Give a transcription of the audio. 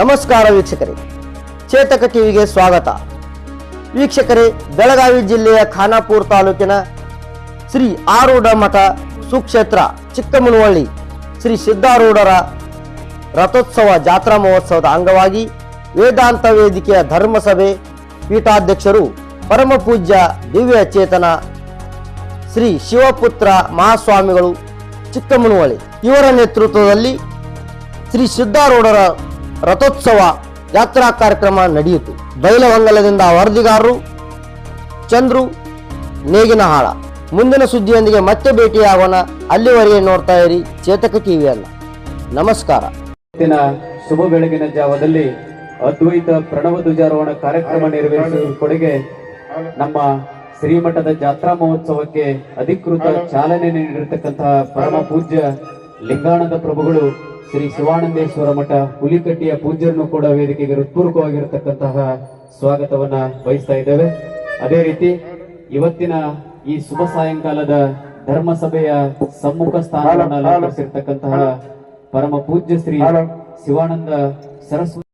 ನಮಸ್ಕಾರ ವೀಕ್ಷಕರೇ. ಚೇತಕ ಟಿವಿಗೆ ಸ್ವಾಗತ. ವೀಕ್ಷಕರೇ, ಬೆಳಗಾವಿ ಜಿಲ್ಲೆಯ ಖಾನಾಪುರ ತಾಲೂಕಿನ ಶ್ರೀ ಆರೂಢ ಮಠ ಸುಕ್ಷೇತ್ರ ಚಿಕ್ಕಮನವಳ್ಳಿ ಶ್ರೀ ಸಿದ್ಧಾರೂಢರ ರಥೋತ್ಸವ ಜಾತ್ರಾ ಮಹೋತ್ಸವದ ಅಂಗವಾಗಿ ವೇದಾಂತ ವೇದಿಕೆಯ ಧರ್ಮಸಭೆ ಪೀಠಾಧ್ಯಕ್ಷರು ಪರಮಪೂಜ್ಯ ದಿವ್ಯ ಚೇತನ ಶ್ರೀ ಶಿವಪುತ್ರ ಮಹಾಸ್ವಾಮಿಗಳು ಚಿಕ್ಕಮನವಳ್ಳಿ ಇವರ ನೇತೃತ್ವದಲ್ಲಿ ಶ್ರೀ ಸಿದ್ಧಾರೂಢರ ರಥೋತ್ಸವ ಯಾತ್ರಾ ಕಾರ್ಯಕ್ರಮ ನಡೆಯಿತು. ಬೈಲಹೊಂಗಲದಿಂದ ವರದಿಗಾರರು ಚಂದ್ರು ನೇಗಿನಹಾಳ. ಮುಂದಿನ ಸುದ್ದಿಯೊಂದಿಗೆ ಮತ್ತೆ ಭೇಟಿಯಾಗೋಣ. ಅಲ್ಲಿವರೆಗೆ ನೋಡ್ತಾ ಇರಿ ಚೇತಕ ಟಿವಿಯನ್ನ ನಮಸ್ಕಾರ. ಶುಭ ಬೆಳಗಿನ ಜಾವದಲ್ಲಿ ಅದ್ವೈತ ಪ್ರಣವ ಧ್ವಜಾರೋಹಣ ಕಾರ್ಯಕ್ರಮ ನೆರವೇರಿಸಿದ ಕೊಡುಗೆ ನಮ್ಮ ಶ್ರೀಮಠದ ಜಾತ್ರಾ ಮಹೋತ್ಸವಕ್ಕೆ ಅಧಿಕೃತ ಚಾಲನೆ ನೀಡಿರತಕ್ಕಂತಹ ಪರಮ ಪೂಜ್ಯ ಲಿಂಗಾನಂದ ಪ್ರಭುಗಳು ಶ್ರೀ ಶಿವಾನಂದೇಶ್ವರ ಮಠ ಹುಲಿಕಟ್ಟಿಯ ಪೂಜ್ಯರನ್ನು ಕೂಡ ವೇದಿಕೆಗೆ ಹೃತ್ಪೂರ್ವಕವಾಗಿರತಕ್ಕಂತಹ ಸ್ವಾಗತವನ್ನ ಬಯಸ್ತಾ ಇದ್ದೇವೆ. ಅದೇ ರೀತಿ ಇವತ್ತಿನ ಈ ಶುಭ ಸಾಯಂಕಾಲದ ಧರ್ಮಸಭೆಯ ಸಮ್ಮುಖ ಸ್ಥಾನವನ್ನು ಅಲಂಕರಿಸಿರ್ತಕ್ಕಂತಹ ಪರಮ ಪೂಜ್ಯ ಶ್ರೀ ಶಿವಾನಂದ ಸರಸ್ವತಿ